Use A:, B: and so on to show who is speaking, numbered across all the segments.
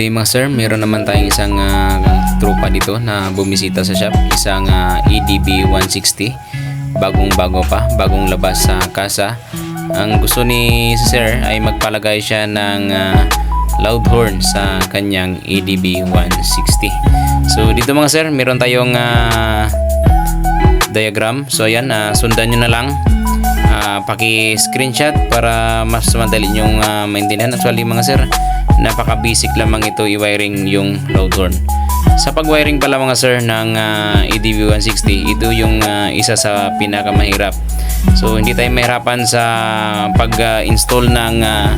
A: day mga sir, meron naman tayong isang ah, tropa dito na bumisita sa shop, isang ah, EDB 160. Bagong bago pa, bagong labas sa kasa. Ang gusto ni sir ay magpalagay siya ng ah, loud horn sa kanyang EDB 160. So dito mga sir, meron tayong ah, diagram. So ayan, ah, sundan nyo na lang. Ah, paki-screenshot para mas madali nyong ah, maintindihan. Actually mga sir, napaka-basic lamang ito i-wiring yung loud horn. Sa pag-wiring pala mga sir ng ah, EDV 160, ito yung ah, isa sa pinakamahirap. So hindi tayo mahirapan sa pag-install ng ah,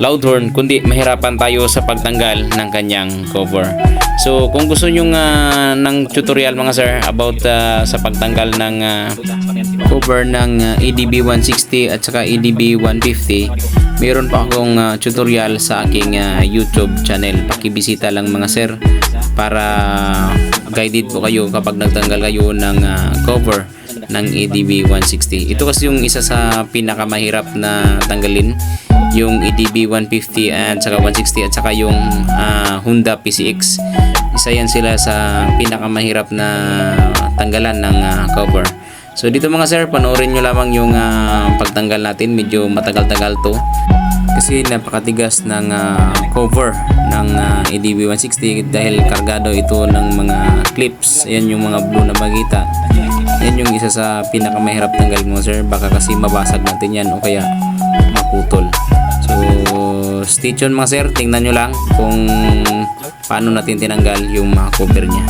A: loud horn, kundi mahirapan tayo sa pagtanggal ng kanyang cover. So kung gusto nyo ng tutorial mga sir about ah, sa pagtanggal ng ah, cover ng ah, EDB 160 at saka EDB 150 meron pa akong ah, tutorial sa aking ah, YouTube channel. Pakibisita lang mga sir para guided po kayo kapag nagtanggal kayo ng ah, cover ng EDB 160 ito kasi yung isa sa pinakamahirap na tanggalin yung EDB 150 at saka 160 at saka yung ah, Honda PCX isa yan sila sa pinakamahirap na tanggalan ng ah, cover So dito mga sir, panoorin nyo lamang yung ah, pagtanggal natin. Medyo matagal-tagal to. Kasi napakatigas ng ah, cover ng ah, EDB 160 dahil kargado ito ng mga clips. Ayan yung mga blue na magita. Yan yung isa sa pinakamahirap tanggalin mga sir. Baka kasi mabasag natin yan o kaya maputol. So stay tuned mga sir. Tingnan nyo lang kung paano natin tinanggal yung mga cover niya.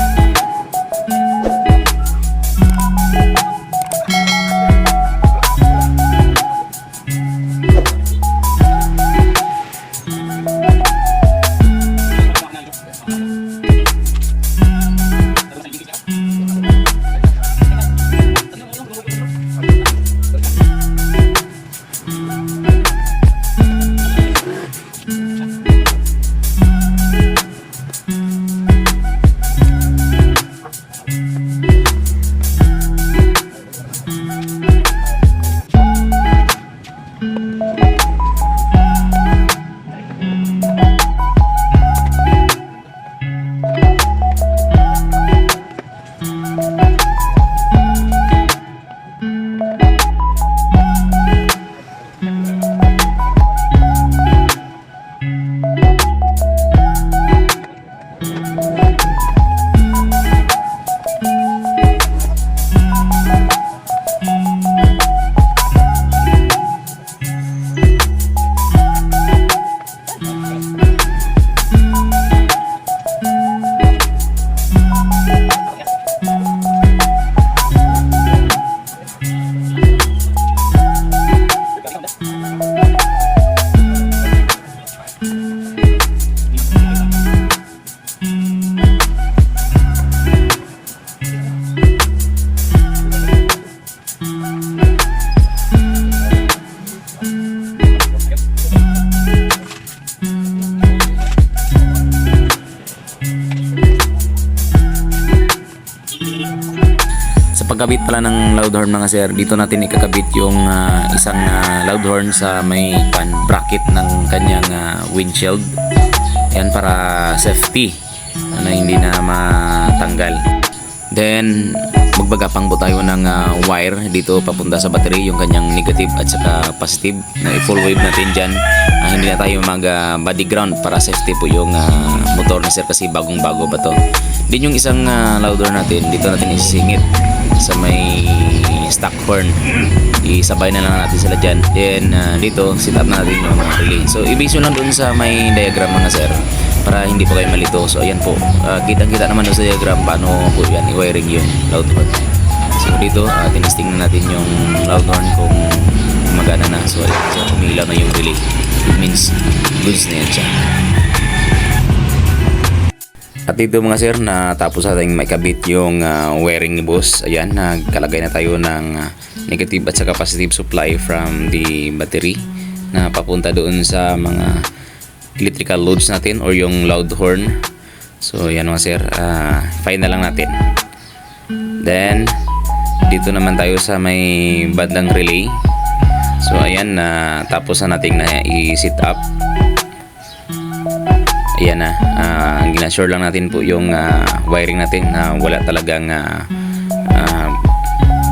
A: Sa pagkabit pala ng loud horn mga sir, dito natin ikakabit yung ah, isang ah, loud horn sa may pan bracket ng kanyang ah, windshield. Yan para safety na hindi na matanggal. Then magbagapang po tayo ng ah, wire dito papunta sa battery yung kanyang negative at saka positive na i-full wave natin dyan. Ah, hindi na tayo mag ah, body ground para safety po yung ah, motor ni sir kasi bagong bago pa to. Din yung isang ah, loud horn natin dito natin isisingit sa may stock horn isabay na lang natin sila dyan. Then ah, dito sit up na natin yung relay. So i-base lang dun sa may diagram mga sir para hindi po kayo malito. So ayan po. Kitang kita naman dun sa diagram paano po yan i-wiring yung loud horn. So dito uh, tinisting na natin yung loud horn kung magana na. So, ayan, so umilaw na yung relay. It means goods na yan siya at dito mga sir, natapos natin makabit yung ah, wiring ni boss. Ayan, nagkalagay na tayo ng ah, negative at saka positive supply from the battery na papunta doon sa mga electrical loads natin or yung loud horn. So yan mga sir, ah, fine na lang natin. Then, dito naman tayo sa may bandang relay. So ayan, na tapos na natin na i-sit up Ayan na, ang ginasure lang natin po yung ah, wiring natin na wala talagang ah, ah,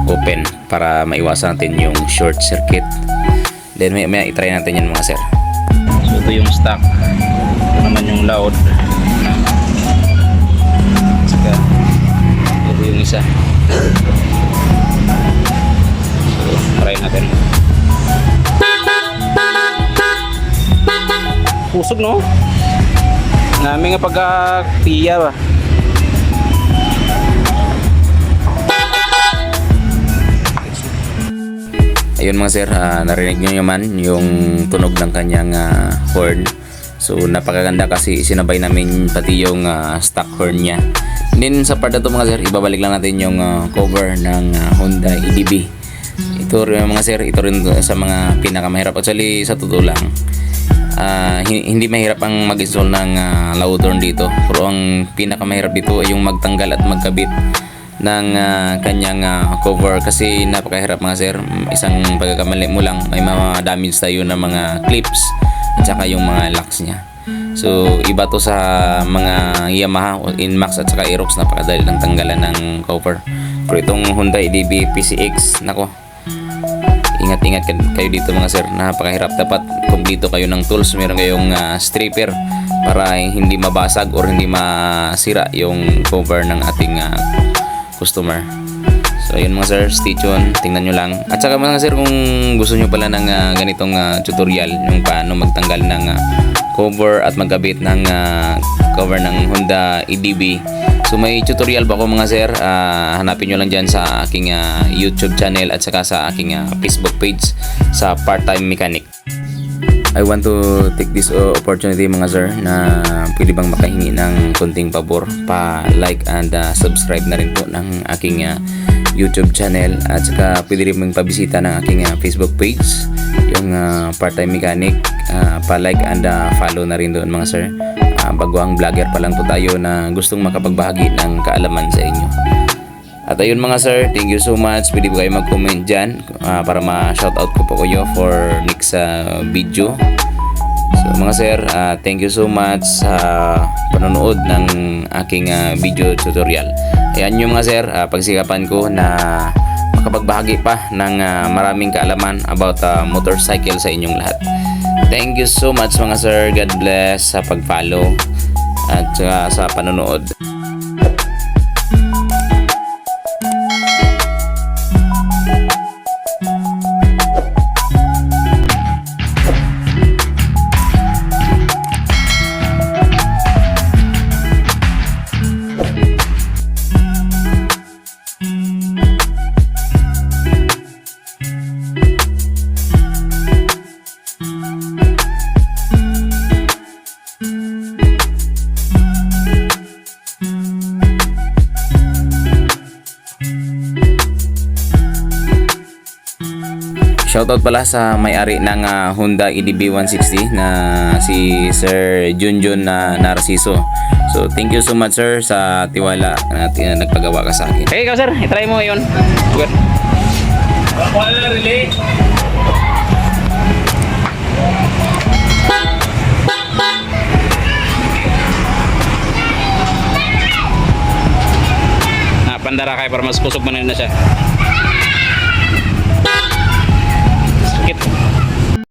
A: open para maiwasan natin yung short circuit. Then may, may itry natin yan mga sir. So ito yung stock. Ito naman yung loud. Saka ito yung isa. So try natin. Pusog no? Nami nga ba? Ayun mga sir, ah, narinig nyo naman yung tunog ng kanyang ah, horn. So napakaganda kasi sinabay namin pati yung ah, stock horn niya. Then sa part na to mga sir, ibabalik lang natin yung ah, cover ng ah, Honda EDB. Ito rin mga sir, ito rin sa mga pinakamahirap. Actually sa totoo lang, ah, hi- hindi mahirap ang mag-install ng ah, loud horn dito. Pero ang pinakamahirap dito ay yung magtanggal at magkabit ng ah, kanyang ah, cover. Kasi napakahirap mga sir. Isang pagkakamali mo lang may mga damage tayo ng mga clips at saka yung mga locks niya. So iba to sa mga Yamaha Inmax at saka Aerox. Napakadali lang tanggalan ng cover. Pero itong Honda EDB PCX nako. Ingat-ingat ka- kayo dito mga sir. Napakahirap. Dapat kumpleto kayo ng tools. Meron kayong ah, stripper para hindi mabasag or hindi masira yung cover ng ating ah, customer. So ayun mga sir stay tuned. Tingnan nyo lang. At saka mga sir kung gusto nyo pala ng ah, ganitong ah, tutorial yung paano magtanggal ng ah, cover at magkabit ng ah, cover ng Honda EDB So may tutorial ba ako mga sir? Ah, hanapin nyo lang dyan sa aking ah, YouTube channel at saka sa aking ah, Facebook page sa Part-Time Mechanic. I want to take this uh, opportunity mga sir na pwede bang makahingi ng konting pabor? Pa like and uh, subscribe na rin po ng aking uh, YouTube channel. At saka pwede rin mong pabisita ng aking uh, Facebook page yung uh, part-time mechanic. Uh, pa like and uh, follow na rin doon mga sir. Uh, baguang vlogger pa lang po tayo na gustong makapagbahagi ng kaalaman sa inyo at ayun mga sir, thank you so much. Pwede po kayo mag-comment dyan ah, para ma-shoutout ko po kayo for next ah, video. So mga sir, ah, thank you so much sa panonood ng aking ah, video tutorial. Ayan yung mga sir, ah, pagsikapan ko na makapagbahagi pa ng ah, maraming kaalaman about ah, motorcycle sa inyong lahat. Thank you so much mga sir. God bless sa pag-follow at saka sa panonood. Shoutout pala sa may-ari ng ah, Honda EDB 160 na si Sir Junjun na Narciso. So thank you so much sir sa tiwala na ti- nagpagawa ka sa akin. Hey ikaw sir, itry mo yun. Good. Ah, pandara kayo para mas kusog mo na siya.